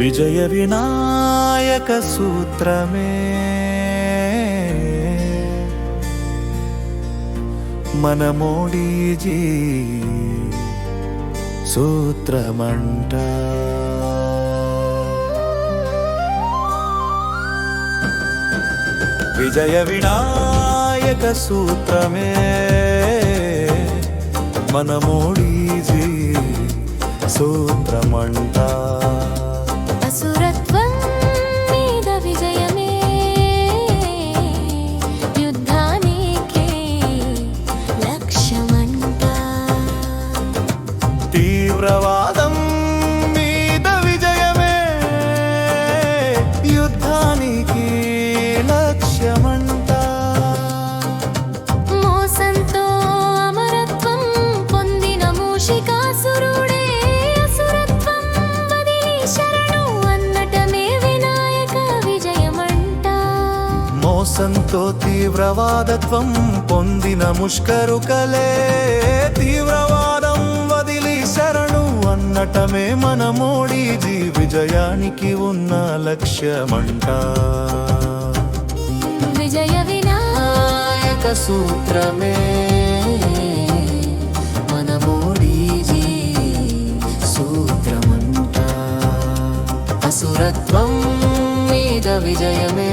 విజయ వినాయక సూత్రమే. మన మోడీజీ సూత్రమంట. విజయ వినాయక సూత్రమే. మన మోడీజీ సూత్రమంటా. తీవ్రవాదం మీద విజయమే. యుద్ధానికి లక్ష్యమంట మోసంతో అమరత్వం పొందిన మూషికాసురుడే అసురత్వం వదిలి శరణు అన్నటమే వినాయక విజయమంట. మోసంతో తీవ్రవాదత్వం పొందిన ముష్కరుకలే తీవ్రవాదం శరణు మన మోడీజీ విజయానికి ఉన్న లక్ష్యమంట. విజయ వినాయక సూత్రమే మన మోడీజీ సూత్రమంట. అసురత్వం మీద విజయమే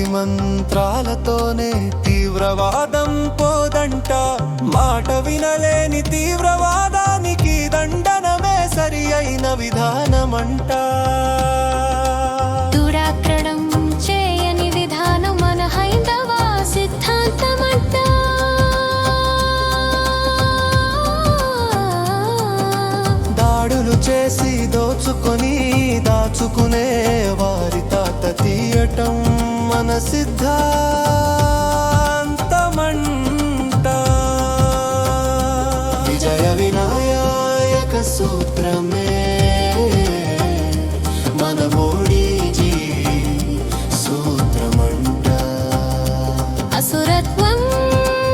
శక్తి మంత్రాలతోనే తీవ్రవాదం పోదంట. మాట వినలేని తీవ్రవాదానికి దండనమే సరి అయిన విధానమంట. सिद्धान्तमण्ट विजयविनायकसूत्रमे मनमोडीजी सूत्रमण्ट असुरत्वं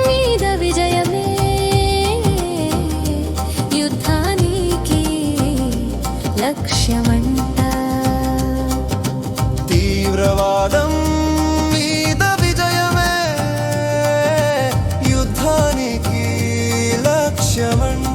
मीद विजयमे युद्धानीके लक्ष्यमण्ट तीव्रवाद chamar-me